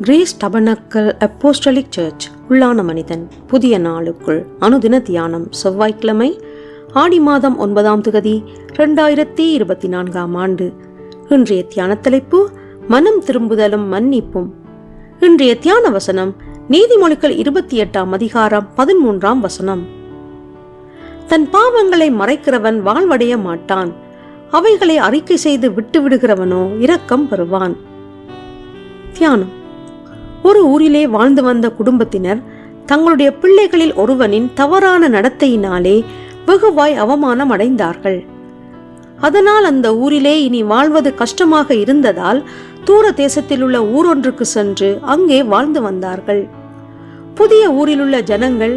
Grace tabernacle apostolic search உள்ளான மனிதன் புதிய நாளுக்குள் அனுதின தியானம் செவ்வாய்க்கிழமை ஆடி மாதம் ஒன்பதாம் திகதி ரெண்டாயிரத்தி இருபத்தி நான்காம் ஆண்டு. இன்றைய தியான தலைப்பு மனம் திரும்புதலும் மன்னிப்பும். இன்றைய தியான வசனம் நீதிமொழிகள் இருபத்தி எட்டாம் அதிகாரம் பதிமூன்றாம் வசனம். தன் பாவங்களை மறைக்கிறவன் வாழ்வடைய மாட்டான். அவைகளை அறிக்கை செய்து விட்டு விடுகிறவனோ இரக்கம் பெறுவான். தியானம். ஒரு ஊரிலே வாழ்ந்து வந்த குடும்பத்தினர் தங்களுடைய பிள்ளைகளில் ஒருவனின் தவறான நடத்தையினாலே வெகுவாய் அவமானம் அடைந்தார்கள். அதனால் அந்த ஊரிலே இனி வாழ்வது கஷ்டமாக இருந்ததால் தூர தேசத்தில் உள்ள ஊரொன்றுக்கு சென்று அங்கே வாழ்ந்து வந்தார்கள். புதிய ஊரிலுள்ள ஜனங்கள்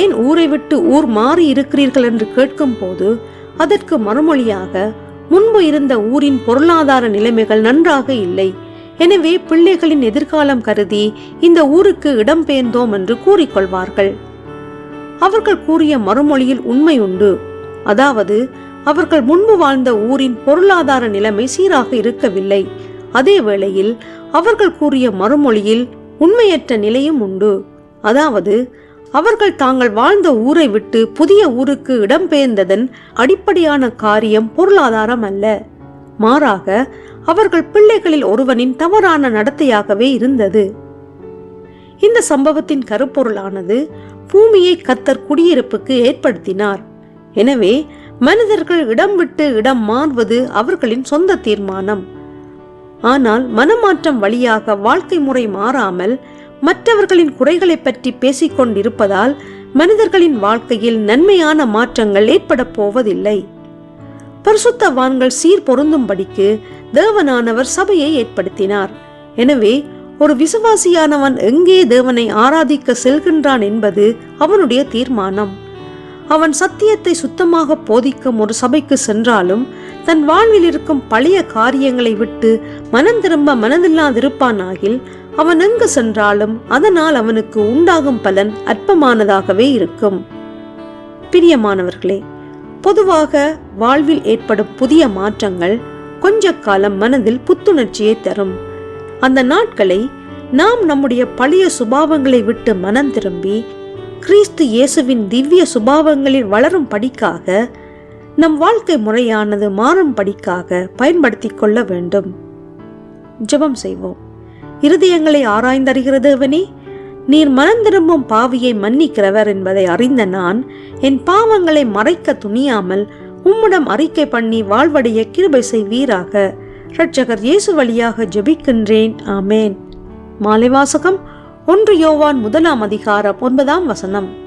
ஏன் ஊரை விட்டு ஊர் மாறி இருக்கிறீர்கள்? என்று கேட்கும் போது அதற்கு மறுமொழியாக முன்பு இருந்த ஊரின் பொருளாதார நிலைமைகள் நன்றாக இல்லை. எனவே பிள்ளைகளின் எதிர்காலம் கருதி இந்த ஊருக்கு இடம்பெயர்ந்தோம் என்று கூறிக்கொள்வார்கள். அவர்கள் கூறிய மறுமொழியில் உண்மை உண்டு. அதாவது அவர்கள் முன்பு வாழ்ந்த ஊரின் பொருளாதார நிலைமை சீராக இருக்கவில்லை. அதே வேளையில் அவர்கள் கூறிய மறுமொழியில் உண்மையற்ற நிலையும் உண்டு. அதாவது அவர்கள் தாங்கள் வாழ்ந்த ஊரை விட்டு புதிய ஊருக்கு இடம்பெயர்ந்ததன் அடிப்படையான காரியம் பொருளாதாரம் அல்ல. மாறாக அவர்கள் பிள்ளைகளில் ஒருவனின் தவறான நடத்தையாகவே இருந்தது. இந்த சம்பவத்தின் கருப்பொருளானது பூமியை கத்தர் குடியிருப்புக்கு ஏற்படுத்தினார். எனவே மனிதர்கள் இடம் விட்டு இடம் மாறுவது அவர்களின் சொந்த தீர்மானம். ஆனால் மனமாற்றம் வழியாக வாழ்க்கை முறை மாறாமல் மற்றவர்களின் குறைகளை பற்றி பேசிக்கொண்டிருப்பதால் மனிதர்களின் வாழ்க்கையில் நன்மையான மாற்றங்கள் ஏற்பட போவதில்லை. பரிசுத்தவான்கள் சீர் பொருந்தும்படிக்கு தேவனானவர் சபையை ஏற்படுத்தினார். எனவே ஒரு விசுவாசியானவன் எங்கே தேவனை ஆராதிக்க செல்கின்றான் என்பது அவனுடைய தீர்மானம். அவன் சத்தியத்தை சுத்தமாக போதிக்கும் ஒரு சபைக்கு சென்றாலும் தன் வாழ்வில் இருக்கும் பழைய காரியங்களை விட்டு மனம் திரும்ப மனதில்லாதிருப்பானாகில் அவன் எங்கு சென்றாலும் அதனால் அவனுக்கு உண்டாகும் பலன் அற்பமானதாகவே இருக்கும். பிரியமானவர்களே பொதுவாக வாழ்வில் ஏற்படும் புதிய மாற்றங்கள் கொஞ்ச காலம் மனதில் புத்துணர்ச்சியை தரும். அந்த நாட்களை நாம் நம்முடைய பழைய சுபாவங்களை விட்டு மனம் திரும்பி கிறிஸ்து இயேசுவின் திவ்ய சுபாவங்களில் வளரும் படிக்காக நம் வாழ்க்கை முறையானது மாறும் படிக்காக பயன்படுத்திக் கொள்ள வேண்டும். ஜெபம் செய்வோம். இருதயங்களை ஆராய்ந்தறிகிறதவனே நீர் மனந்திரும்பும் பாவியை மன்னிக்கிறவர் என்பதை அறிந்த நான் என் பாவங்களை மறைக்க துணியாமல் உம்மிடம் அறிக்கை பண்ணி வாழ்வடைய கிருபை செய்வீராக. இரட்சகர் இயேசு வழியாக ஜெபிக்கின்றேன். ஆமேன். மாலை வாசகம் ஒன்று யோவான் முதலாம் அதிகாரம் ஒன்பதாம் வசனம்.